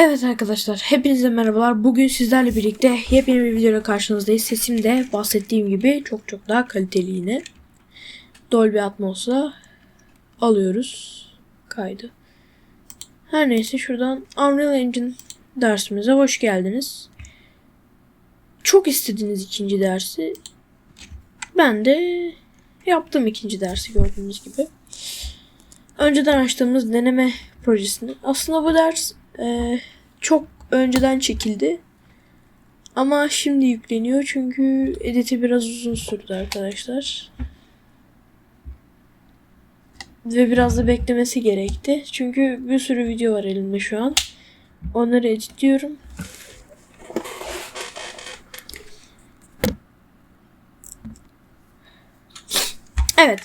Evet arkadaşlar hepinize merhabalar. Bugün sizlerle birlikte yepyeni bir videoyla karşınızdayız. Sesim de bahsettiğim gibi çok çok daha kaliteli yine. Dolby Atmos'la alıyoruz kaydı. Her neyse şuradan Unreal Engine dersimize hoş geldiniz. Çok istediğiniz ikinci dersi. Ben de yaptım ikinci dersi gördüğünüz gibi. Önceden açtığımız deneme projesini. Aslında bu ders e, çok önceden çekildi. Ama şimdi yükleniyor çünkü editi biraz uzun sürdü arkadaşlar. Ve biraz da beklemesi gerekti. Çünkü bir sürü video var elimde şu an. Onları editliyorum. Evet.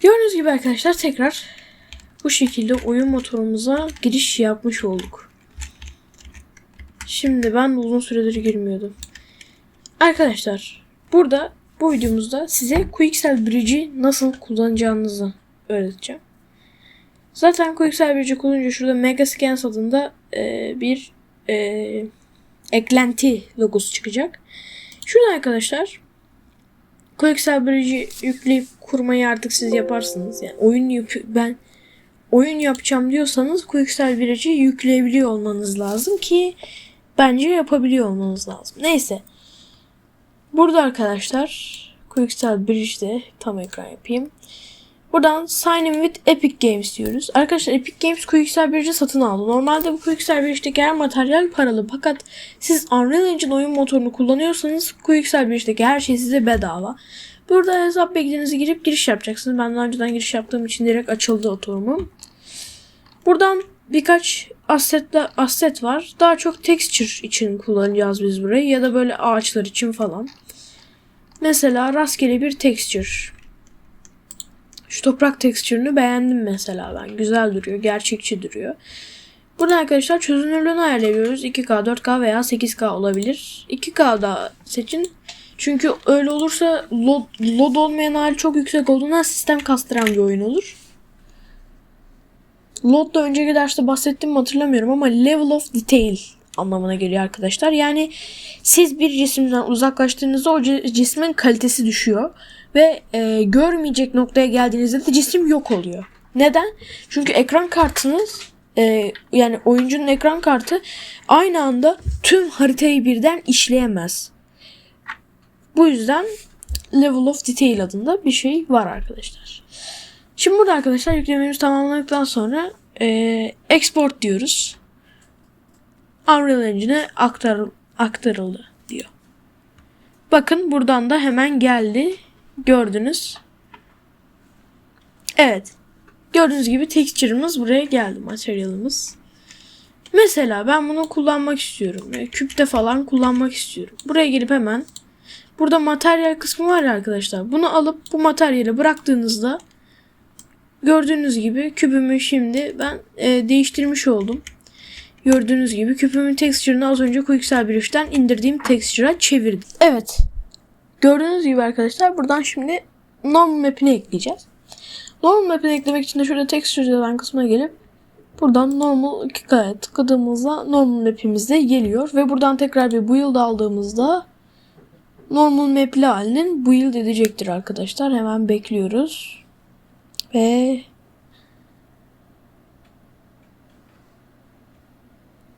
Gördüğünüz gibi arkadaşlar tekrar bu şekilde oyun motorumuza giriş yapmış olduk. Şimdi ben uzun süredir girmiyordum. Arkadaşlar burada bu videomuzda size Quicksell Bridge'i nasıl kullanacağınızı öğreteceğim. Zaten Quicksell Bridge'i kullanınca şurada Megascans adında e, bir e, eklenti logosu çıkacak. Şurada arkadaşlar Quicksell Bridge'i yükleyip kurmayı artık siz yaparsınız. Yani oyun ben oyun yapacağım diyorsanız Quicksell Bridge'i yükleyebiliyor olmanız lazım ki bence yapabiliyor olmanız lazım. Neyse. Burada arkadaşlar Quicksell Bridge'de tam ekran yapayım. Buradan Sign in with Epic Games diyoruz. Arkadaşlar Epic Games Quicksell Bridge'i satın aldı. Normalde bu Quicksell Bridge'deki her materyal paralı. Fakat siz Unreal Engine oyun motorunu kullanıyorsanız Quicksell Bridge'deki her şey size bedava. Burada hesap bilgilerinizi girip giriş yapacaksınız. Ben daha önceden giriş yaptığım için direkt açıldı oturumum. Buradan birkaç assetle, asset var. Daha çok texture için kullanacağız biz burayı. Ya da böyle ağaçlar için falan. Mesela rastgele bir texture. Şu toprak texture'ını beğendim mesela ben. Güzel duruyor. Gerçekçi duruyor. Burada arkadaşlar çözünürlüğünü ayarlayabiliyoruz. 2K, 4K veya 8K olabilir. 2K'da seçin. Çünkü öyle olursa load, load olmayan hali çok yüksek olduğundan sistem kastıran bir oyun olur. Load da önceki derste bahsettim mi hatırlamıyorum ama level of detail anlamına geliyor arkadaşlar. Yani siz bir cisimden uzaklaştığınızda o cismin kalitesi düşüyor ve e, görmeyecek noktaya geldiğinizde de cisim yok oluyor. Neden? Çünkü ekran kartınız e, yani oyuncunun ekran kartı aynı anda tüm haritayı birden işleyemez. Bu yüzden Level of Detail adında bir şey var arkadaşlar. Şimdi burada arkadaşlar yüklememiz tamamladıktan sonra e, export diyoruz. Unreal Engine'e aktar, aktarıldı diyor. Bakın buradan da hemen geldi. Gördünüz. Evet. Gördüğünüz gibi texture'ımız buraya geldi. Materyalımız. Mesela ben bunu kullanmak istiyorum. Yani küpte falan kullanmak istiyorum. Buraya gelip hemen burada materyal kısmı var ya arkadaşlar. Bunu alıp bu materyali bıraktığınızda gördüğünüz gibi kübümü şimdi ben e, değiştirmiş oldum. Gördüğünüz gibi küpümün texture'ını az önce Quicksell Bridge'den indirdiğim texture'a çevirdim. Evet. Gördüğünüz gibi arkadaşlar buradan şimdi normal map'ini ekleyeceğiz. Normal map'ini eklemek için de şöyle texture'dan kısmına gelip buradan normal 2K'ya tıkladığımızda normal map'imiz de geliyor. Ve buradan tekrar bir build aldığımızda normal map'li halinin build edecektir arkadaşlar. Hemen bekliyoruz. Ve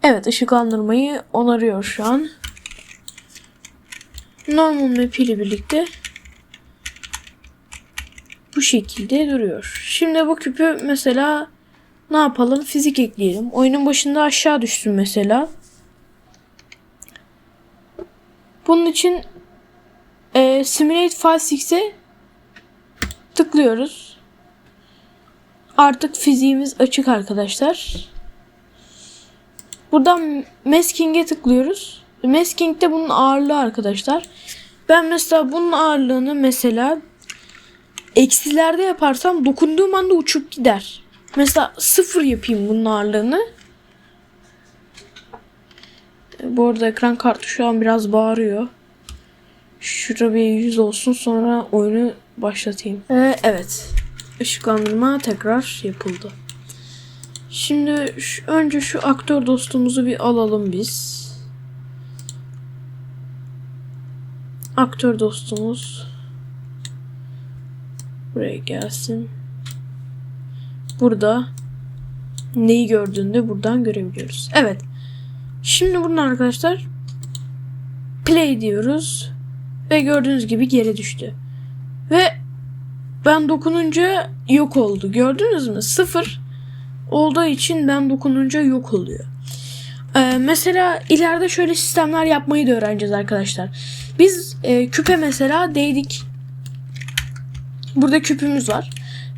Evet ışıklandırmayı onarıyor şu an. Normal map ile birlikte bu şekilde duruyor. Şimdi bu küpü mesela ne yapalım? Fizik ekleyelim. Oyunun başında aşağı düşsün mesela. Bunun için e, Simulate File 6'e tıklıyoruz. Artık fiziğimiz açık arkadaşlar. Buradan Masking'e tıklıyoruz. Masking de bunun ağırlığı arkadaşlar. Ben mesela bunun ağırlığını mesela eksilerde yaparsam dokunduğum anda uçup gider. Mesela sıfır yapayım bunun ağırlığını. Bu arada ekran kartı şu an biraz bağırıyor. Şurada bir yüz olsun sonra oyunu başlatayım. Ee, evet. Işıklandırma tekrar yapıldı. Şimdi şu- önce şu aktör dostumuzu bir alalım biz. Aktör dostumuz buraya gelsin. Burada neyi gördüğünü de buradan görebiliyoruz. Evet. Şimdi buradan arkadaşlar play diyoruz ve gördüğünüz gibi geri düştü. Ve ben dokununca yok oldu. Gördünüz mü? Sıfır olduğu için ben dokununca yok oluyor. Ee, mesela ileride şöyle sistemler yapmayı da öğreneceğiz arkadaşlar. Biz e, küpe mesela değdik. Burada küpümüz var.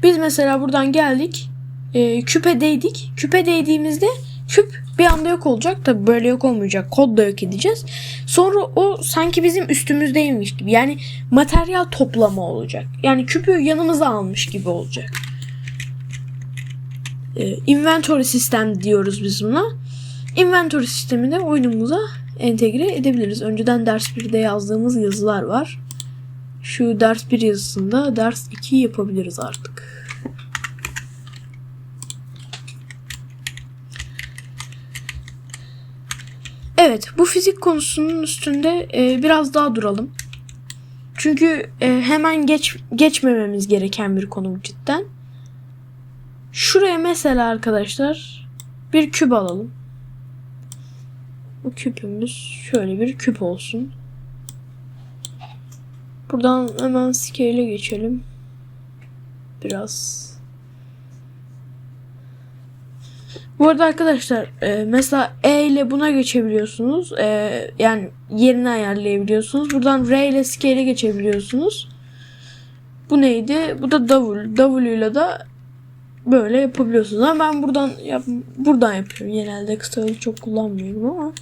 Biz mesela buradan geldik. E, küpe değdik. Küpe değdiğimizde küp bir anda yok olacak. Tabi böyle yok olmayacak. Kodla yok edeceğiz. Sonra o sanki bizim üstümüzdeymiş gibi. Yani materyal toplama olacak. Yani küpü yanımıza almış gibi olacak. E, inventory sistem diyoruz biz buna. Inventory sistemini oyunumuza entegre edebiliriz. Önceden ders 1'de yazdığımız yazılar var. Şu ders 1 yazısında ders 2 yapabiliriz artık. Evet, bu fizik konusunun üstünde e, biraz daha duralım. Çünkü e, hemen geç geçmememiz gereken bir konu cidden. Şuraya mesela arkadaşlar bir küp alalım. Bu küpümüz şöyle bir küp olsun. Buradan hemen scale'e geçelim. Biraz. Bu arada arkadaşlar e, mesela E ile buna geçebiliyorsunuz. E, yani yerini ayarlayabiliyorsunuz. Buradan R ile scale'e geçebiliyorsunuz. Bu neydi? Bu da W. W ile de böyle yapabiliyorsunuz. Ama ben buradan yap buradan yapıyorum. Genelde kısa çok kullanmıyorum ama.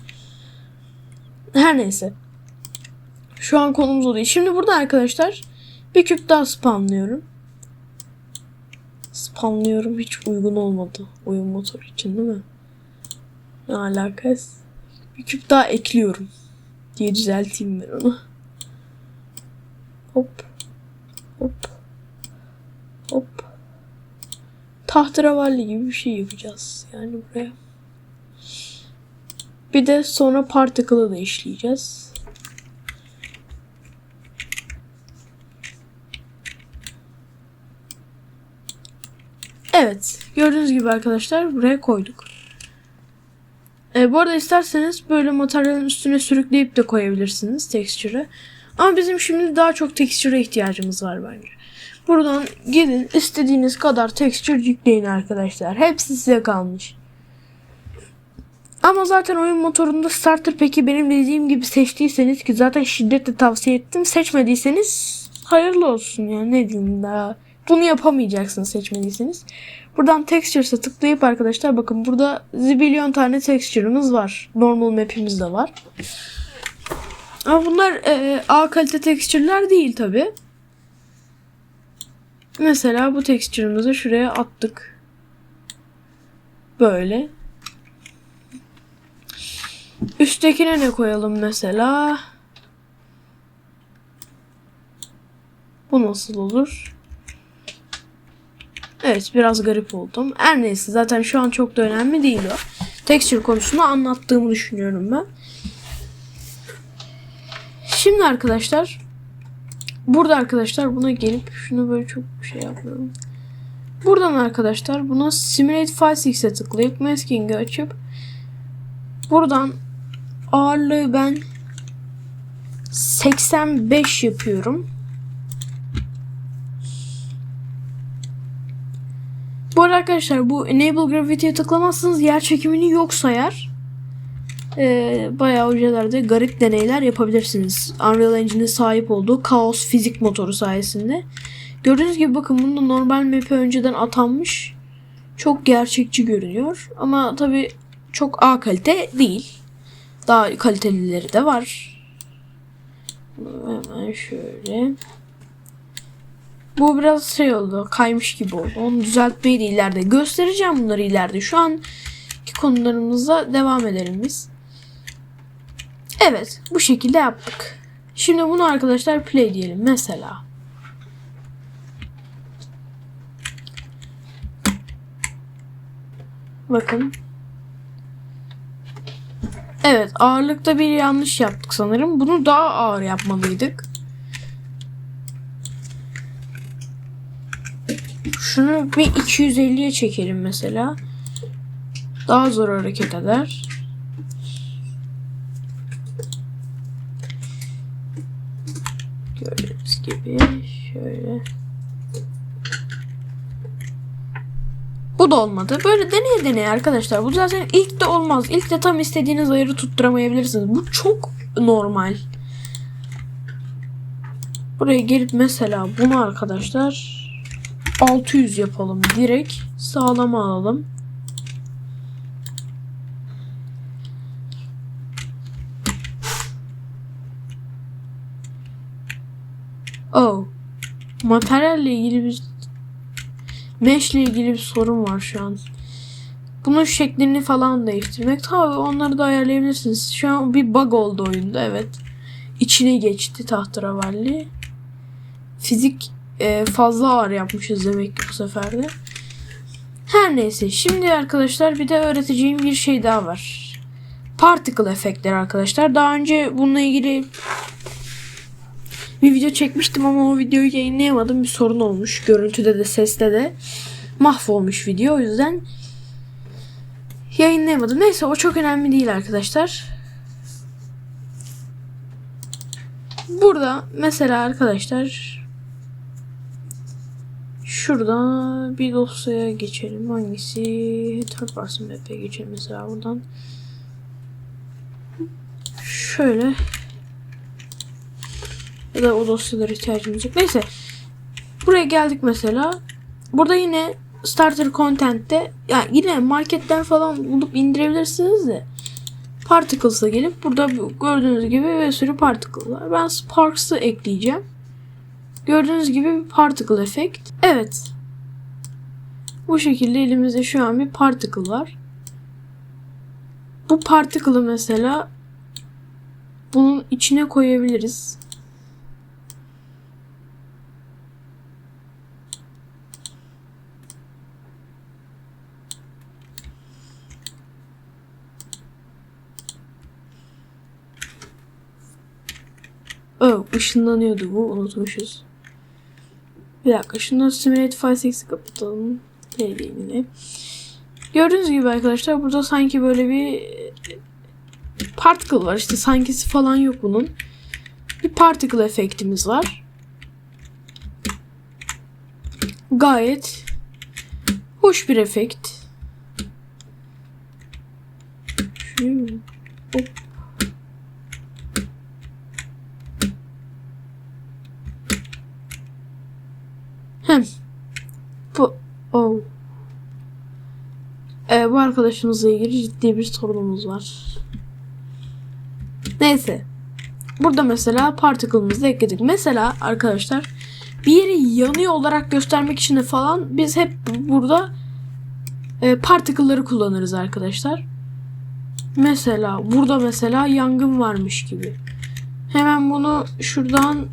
Her neyse. Şu an konumuz o değil. Şimdi burada arkadaşlar bir küp daha spamlıyorum. Spamlıyorum hiç uygun olmadı oyun motoru için değil mi? Ne alakası? Bir küp daha ekliyorum diye düzelteyim ben onu. Hop. Hop. Hop. Tahterevalli gibi bir şey yapacağız yani buraya. Bir de sonra particle'ı da işleyeceğiz. Evet. Gördüğünüz gibi arkadaşlar buraya koyduk. E, bu arada isterseniz böyle materyalin üstüne sürükleyip de koyabilirsiniz texture'ı. Ama bizim şimdi daha çok texture'a ihtiyacımız var bence. Buradan gidin istediğiniz kadar texture yükleyin arkadaşlar. Hepsi size kalmış. Ama zaten oyun motorunda starter peki benim dediğim gibi seçtiyseniz ki zaten şiddetle tavsiye ettim. Seçmediyseniz hayırlı olsun yani ne diyeyim daha. Bunu yapamayacaksınız seçmediyseniz. Buradan textures'a tıklayıp arkadaşlar bakın burada zibilyon tane texture'ımız var. Normal map'imiz de var. Ama bunlar e, A kalite texture'lar değil tabi. Mesela bu texture'ımızı şuraya attık. Böyle. Üsttekine ne koyalım mesela? Bu nasıl olur? Evet biraz garip oldum. Her neyse zaten şu an çok da önemli değil o. Texture konusunu anlattığımı düşünüyorum ben. Şimdi arkadaşlar burada arkadaşlar buna gelip şunu böyle çok şey yapıyorum. Buradan arkadaşlar buna Simulate 5.6'e tıklayıp masking'i açıp buradan ağırlığı ben 85 yapıyorum. Bu arada arkadaşlar bu Enable Gravity'ye tıklamazsanız yer çekimini yok sayar. Ee, bayağı hocalarda garip deneyler yapabilirsiniz. Unreal Engine'in sahip olduğu Chaos fizik motoru sayesinde. Gördüğünüz gibi bakın bunda normal map'e önceden atanmış. Çok gerçekçi görünüyor. Ama tabi çok A kalite değil. Daha kalitelileri de var. Hemen şöyle. Bu biraz şey oldu. Kaymış gibi oldu. Onu düzeltmeyi de ileride göstereceğim bunları ileride. Şu an konularımıza devam edelim biz. Evet. Bu şekilde yaptık. Şimdi bunu arkadaşlar play diyelim. Mesela. Bakın. Evet ağırlıkta bir yanlış yaptık sanırım. Bunu daha ağır yapmalıydık. Şunu bir 250'ye çekelim mesela. Daha zor hareket eder. Gördüğünüz gibi şöyle. Bu da olmadı. Böyle deneye deneye arkadaşlar. Bu zaten ilk de olmaz. İlk de tam istediğiniz ayarı tutturamayabilirsiniz. Bu çok normal. Buraya gelip mesela bunu arkadaşlar 600 yapalım. Direkt sağlama alalım. Oh. Materyalle ilgili bir mesh ile ilgili bir sorun var şu an. Bunun şeklini falan değiştirmek. Tabii onları da ayarlayabilirsiniz. Şu an bir bug oldu oyunda evet. İçine geçti tahterevalli. Fizik e, fazla ağır yapmışız demek ki bu sefer de. Her neyse şimdi arkadaşlar bir de öğreteceğim bir şey daha var. Particle efektleri arkadaşlar. Daha önce bununla ilgili bir video çekmiştim ama o videoyu yayınlayamadım. Bir sorun olmuş. Görüntüde de seste de mahvolmuş video. O yüzden yayınlayamadım. Neyse o çok önemli değil arkadaşlar. Burada mesela arkadaşlar şurada bir dosyaya geçelim. Hangisi? Person map'e geçelim mesela buradan. Şöyle ya da o dosyalara ihtiyacımız yok. Neyse. Buraya geldik mesela. Burada yine starter content'te yani yine marketten falan bulup indirebilirsiniz de Particles'a gelip burada gördüğünüz gibi bir sürü particle var. Ben Sparks'ı ekleyeceğim. Gördüğünüz gibi bir particle efekt. Evet. Bu şekilde elimizde şu an bir particle var. Bu particle'ı mesela bunun içine koyabiliriz. Oh, ışınlanıyordu bu. Unutmuşuz. Bir dakika. Şunu Simulate 5.6'i kapatalım. Neydi yine? Gördüğünüz gibi arkadaşlar burada sanki böyle bir particle var. İşte sankisi falan yok bunun. Bir particle efektimiz var. Gayet hoş bir efekt. Şöyle. Hop. Bu oh. Ee, bu arkadaşımızla ilgili ciddi bir sorunumuz var. Neyse. Burada mesela particle'ımızı ekledik. Mesela arkadaşlar bir yeri yanıyor olarak göstermek için falan biz hep burada e, particle'ları kullanırız arkadaşlar. Mesela burada mesela yangın varmış gibi. Hemen bunu şuradan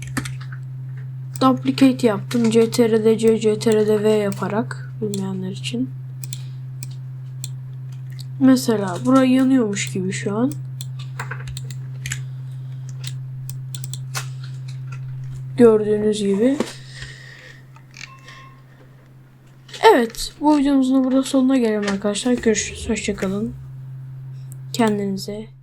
duplicate yaptım. CTRL C, CTRL V yaparak bilmeyenler için. Mesela buraya yanıyormuş gibi şu an. Gördüğünüz gibi. Evet, bu videomuzun da burada sonuna gelelim arkadaşlar. Görüşürüz. Hoşçakalın. Kendinize